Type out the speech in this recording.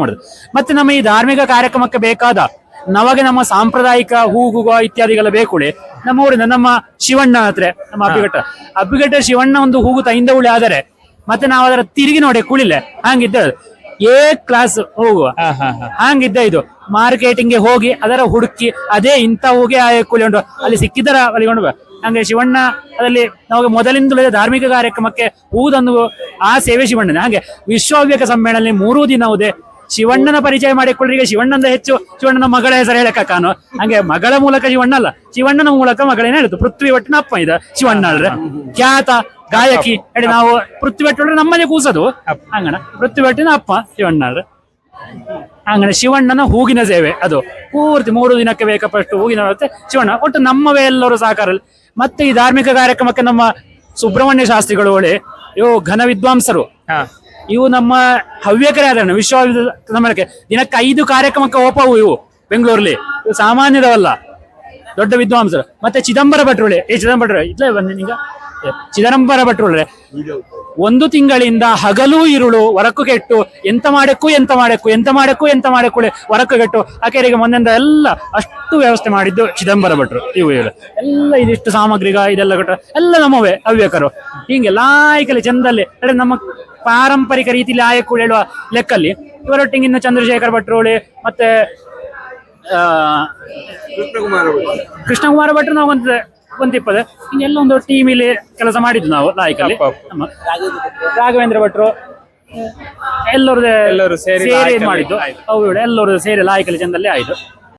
ಮಾಡುದು. ಮತ್ತೆ ನಮ್ಮ ಈ ಧಾರ್ಮಿಕ ಕಾರ್ಯಕ್ರಮಕ್ಕೆ ಬೇಕಾದ ನಮಗೆ ನಮ್ಮ ಸಾಂಪ್ರದಾಯಿಕ ಹೂಗುಗ ಇತ್ಯಾದಿಗಳ ಬೇಕುಳೆ ನಮ್ಮ ಊರಿಂದ ನಮ್ಮ ಶಿವಣ್ಣ ಹತ್ರ ನಮ್ಮ ಅಬ್ಬಿಗಟ್ಟ. ಅಬ್ಬಿಗಟ್ಟ ಶಿವಣ್ಣ ಒಂದು ಹೂಗು ತೈಂದ ಉಳಿ ಆದರೆ ಮತ್ತೆ ನಾವು ಅದರ ತಿರುಗಿ ನೋಡಿ ಕುಳಿಲೆ. ಹಂಗಿದ್ದ ಏ ಕ್ಲಾಸ್ ಹೋಗುವ. ಹಂಗಿದ್ದ ಇದು. ಮಾರ್ಕೆಟಿಂಗ್ಗೆ ಹೋಗಿ ಅದರ ಹುಡುಕಿ ಅದೇ ಇಂಥ ಹೋಗಿ ಆ ಕುಳಿಕೊಂಡು ಅಲ್ಲಿ ಸಿಕ್ಕಿದರ ಅಲ್ಲಿಗೊಂಡು. ಹಂಗೆ ಶಿವಣ್ಣ ಅದರಲ್ಲಿ ನಾವು ಮೊದಲಿಂದಲೇ ಧಾರ್ಮಿಕ ಕಾರ್ಯಕ್ರಮಕ್ಕೆ ಹೂದೊಂದು ಆ ಸೇವೆ ಶಿವಣ್ಣನ. ಹಾಗೆ ವಿಶ್ವವ್ಯಕ ಸಮ್ಮೇಳನ ಮೂರೂ ದಿನ ಇದೆ. ಶಿವಣ್ಣನ ಪರಿಚಯ ಮಾಡಿಕೊಳ್ಳರಿಗೆ ಶಿವಣ್ಣಂದ ಹೆಚ್ಚು ಶಿವಣ್ಣನ ಮಗಳ ಹೆಸರು ಹೇಳಕ್ಕ ಕಾನು. ಹಂಗೆ ಮಗಳ ಮೂಲಕ ಶಿವಣ್ಣ ಅಲ್ಲ, ಶಿವಣ್ಣನ ಮೂಲಕ ಮಗಳೇನ ಹೇಳುದು. ಪೃಥ್ವಿ ಅಪ್ಪ ಇದ, ಶಿವಣ್ಣ ಅಲ್ರೆ ಖ್ಯಾತ ಗಾಯಕಿ. ಹೇಳಿ ನಾವು ಪೃಥ್ವಿ ಒಟ್ಟು ನಮ್ಮನೆ ಕೂಸದು. ಹಂಗಣ ಪೃಥ್ವಿ ಅಪ್ಪ ಶಿವಣ್ಣ ಅಲ್ರೆ ಹಂಗಣ ಶಿವಣ್ಣನ ಹೂಗಿನ ಸೇವೆ ಅದು. ಪೂರ್ತಿ ಮೂರು ದಿನಕ್ಕೆ ಬೇಕಪ್ಪಷ್ಟು ಹೂಗಿನ ಶಿವಣ್ಣ. ಒಟ್ಟು ನಮ್ಮವೇ ಎಲ್ಲರೂ ಸಹಕಾರ ಮತ್ತೆ ಈ ಧಾರ್ಮಿಕ ಕಾರ್ಯಕ್ರಮಕ್ಕೆ ನಮ್ಮ ಸುಬ್ರಹ್ಮಣ್ಯ ಶಾಸ್ತ್ರಿಗಳು ಒಳ್ಳೆ ಇವು ಘನ ವಿದ್ವಾಂಸರು. ಇವು ನಮ್ಮ ಹವ್ಯಕರೇ ಆದರಣ ವಿಶ್ವ ಸಮ್ಮೇಳನಕ್ಕೆ ದಿನಕ್ಕೆ ಐದು ಕಾರ್ಯಕ್ರಮಕ್ಕೆ ಓಪವು ಇವು, ಬೆಂಗಳೂರಲ್ಲಿ. ಇವು ಸಾಮಾನ್ಯದವಲ್ಲ, ದೊಡ್ಡ ವಿದ್ವಾಂಸರು. ಮತ್ತೆ ಚಿದಂಬರ ಭಟ್ರುಳೆ. ಏ, ಚಿದಂಬರ ಭಟ್ರು ಇಟ್ಲೇ ಬನ್ನಿ ಈಗ. ಚಿದಂಬರ ಭಟ್ರುಳೆ. ಒಂದು ತಿಂಗಳಿಂದ ಹಗಲು ಇರುಳು ಹೊರಕು ಕೆಟ್ಟು, ಎಂತ ಮಾಡಕ್ಕೂ ಎಂತ ಮಾಡಕ್ಕೂ ಎಂತ ಮಾಡಕ್ಕೂ ಎಂತ ಮಾಡಕ್ಕೂ ಹೊರಕು ಕೆಟ್ಟು ಆಕೆರಿಗೆ ಮೊನ್ನೆಂದ ಎಲ್ಲ ಅಷ್ಟು ವ್ಯವಸ್ಥೆ ಮಾಡಿದ್ದು ಚಿದಂಬರ ಭಟ್ರು, ಇವು ಇವರು. ಎಲ್ಲ ಇದಿಷ್ಟು ಸಾಮಗ್ರಿಗ, ಇದೆಲ್ಲ ಕೊಟ್ಟರು ಎಲ್ಲ ನಮ್ಮವೇ ಹವ್ಯಕರು. ಹಿಂಗೆ ಲಾಯ್ಕಲ್ಲಿ ಚಂದಲ್ಲಿ ಅಂದ್ರೆ ನಮ್ಮ ಪಾರಂಪರಿಕ ರೀತಿಯಲ್ಲಿ ಆಯಕ್ಕೂ ಹೇಳುವ ಲೆಕ್ಕಲ್ಲಿ ಇವರೊಟ್ಟಿಗೆ ಇನ್ನು ಚಂದ್ರಶೇಖರ್ ಭಟ್ರೋಳಿ ಮತ್ತೆ ಕೃಷ್ಣಕುಮಾರ ಭಟ್ರು ನಾವು ಒಂದು ಒಂದು ಹಿಂಗೆಲ್ಲ ಒಂದು ಟೀಮ್ ಇಲ್ಲಿ ಕೆಲಸ ಮಾಡಿದ್ದು ನಾವು ಲಾಯ್ಕಲ್ಲಿ. ನಮ್ಮ ರಾಘವೇಂದ್ರ ಭಟ್ರು ಎಲ್ಲರದೇ ಎಲ್ಲರೂ ಸೇರಿ ಮಾಡಿದ್ದು. ಹೌದು ಅವು ಎಲ್ಲರೂ ಸೇರಿ ಲಾಯಕಲ್ಲಿ ಚಂದಲ್ಲಿ ಆಯ್ತು.